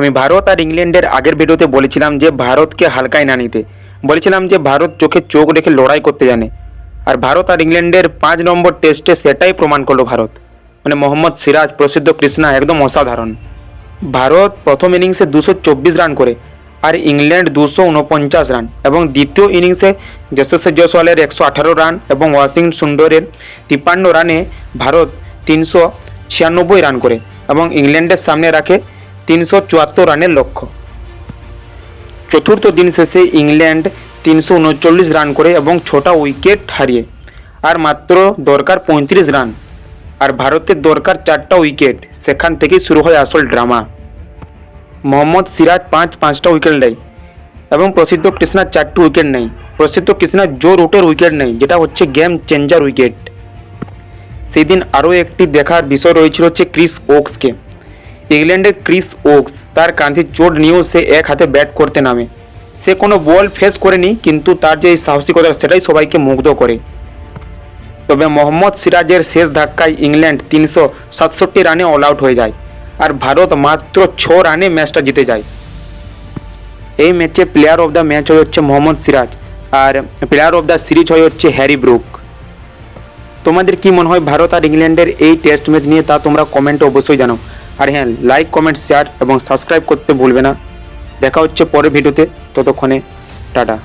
আমি ভারত আর ইংল্যান্ডের আগের ভিডিওতে বলেছিলাম যে ভারতকে হালকায় না নিতে। বলেছিলাম যে ভারত চোখে চোখ রেখে লড়াই করতে জানে। আর ভারত আর ইংল্যান্ডের পাঁচ নম্বর টেস্টে সেটাই প্রমাণ করল ভারত। মানে মোহাম্মদ সিরাজ, প্রসিদ্ধ কৃষ্ণা একদম অসাধারণ। ভারত প্রথম ইনিংসে দুশো চব্বিশ রান করে আর ইংল্যান্ড দুশো উনপঞ্চাশ রান এবং দ্বিতীয় ইনিংসে যশস্বী জয়সওয়ালের একশো আঠারো রান এবং ওয়াসিং সুন্দরের তিপ্পান্ন রানে ভারত তিনশো ছিয়ানব্বই রান করে এবং ইংল্যান্ডের সামনে রাখে তিনশো চুয়াত্তর রানের লক্ষ্য। চতুর্থ দিন শেষে ইংল্যান্ড তিনশো উনচল্লিশ রান করে এবং ছটা উইকেট হারিয়ে। আর মাত্র দরকার পঁয়ত্রিশ রান। আর ভারতের দরকার চারটা উইকেট। সেখান থেকেই শুরু হয় আসল ড্রামা। মোহাম্মদ সিরাজ পাঁচ, পাঁচটা উইকেট নেয় এবং প্রসিদ্ধ কৃষ্ণার চারটি উইকেট নেয়। প্রসিদ্ধ কৃষ্ণার জো রুটের উইকেট নেয়, যেটা হচ্ছে গেম চেঞ্জার উইকেট। সেদিন আরও একটি দেখার বিষয় রয়েছিল হচ্ছে ক্রিস ওক্সকে। ইংল্যান্ডের ক্রিস ওক্স, তার কাঁধে চোট নিয়েও সে এক হাতে ব্যাট করতে নামে। সে কোনো বল ফেস করেনি, কিন্তু তার যে সাহসিকতা, সেটাই সবাইকে মুগ্ধ করে। তবে মোহাম্মদ সিরাজের শেষ ধাক্কায় ইংল্যান্ড তিনশো সাতষট্টি রানে অল আউট হয়ে যায়, আর ভারত মাত্র ছ রানে ম্যাচটা জিতে যায়। এই ম্যাচে প্লেয়ার অফ দ্য ম্যাচ হয়ে হচ্ছে মোহাম্মদ সিরাজ, আর প্লেয়ার অফ দ্য সিরিজ হয়ে হচ্ছে হ্যারি ব্রুক। তোমাদের কি মনে হয়, ভারত আর ইংল্যান্ডের এই টেস্ট ম্যাচ নিয়ে, তা তোমরা কমেন্টে অবশ্যই জানাও। আর হ্যাঁ লাইক কমেন্ট শেয়ার এবং সাবস্ক্রাইব করতে ভুলবে না। দেখা হচ্ছে পরের ভিডিওতে। ততক্ষণে, টাটা।